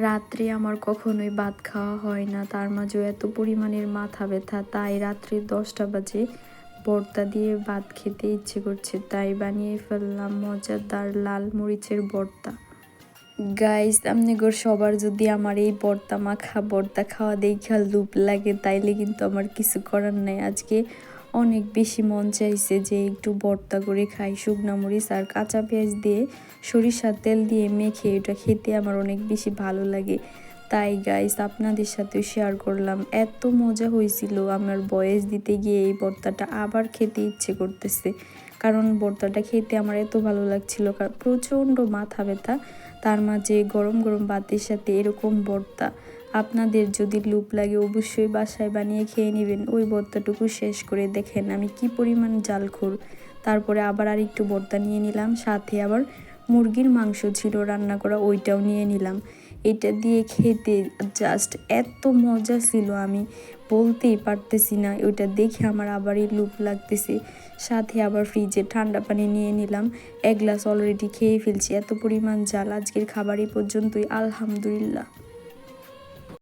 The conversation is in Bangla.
রাত্রে আমার কখনোই ভাত খাওয়া হয় না। তার মাঝেও এত পরিমাণের মাথা ব্যথা, তাই রাত্রে দশটা বাজে। ভর্তা দিয়ে ভাত খেতে ইচ্ছে করছে, তাই বানিয়ে ফেললাম মজাদার লাল মরিচের ভর্তা। গাইস আমনিগর সবার যদি আমার এই ভর্তা মাখা ভর্তা খাওয়া দেখা লুপ লাগে, তাইলে কিন্তু আমার কিছু করার নাই। আজকে অনেক বেশি মন চাইছে যে একটু বর্তা করে খাই, শুকনা মরিচ আর কাঁচা পেঁয়াজ দিয়ে সরিষার তেল দিয়ে মেখে এটা খেতে আমার অনেক বেশি ভালো লাগে। তাই গাইস আপনাদের সাথে শেয়ার করলাম। এত মজা হয়েছিল আমার বয়স দিতে গিয়ে এই ভর্তাটা আবার খেতে ইচ্ছে করতেছে। কারণ ভর্তাটা খেতে আমার এত ভালো লাগছিল কারণ প্রচণ্ড মাথা ব্যথা। তার মাঝে গরম গরম ভাতের সাথে এরকম ভর্তা। আপনাদের যদি লুপ লাগে, অবশ্যই বাসায় বানিয়ে খেয়ে নেবেন। ওই ভর্তাটুকু শেষ করে দেখেন আমি কি পরিমাণ জালখোর। তারপরে আবার আর একটু ভর্তা নিয়ে নিলাম, সাথে আবার মুরগির মাংস ছিল রান্না করা, ওইটাও নিয়ে নিলাম। এটা দিয়ে খেতে জাস্ট এত মজা ছিল আমি। বলতেই পারতেছি না ওইটা দেখে আমার আবারই লুপ লাগতেছে। সাথে আবার ফ্রিজে ঠান্ডা পানি নিয়ে নিলাম। এক গ্লাস অলরেডি খেয়ে ফেলছি, এত পরিমাণ জাল আজকের খাবারই পর্যন্তই, আলহামদুলিল্লাহ।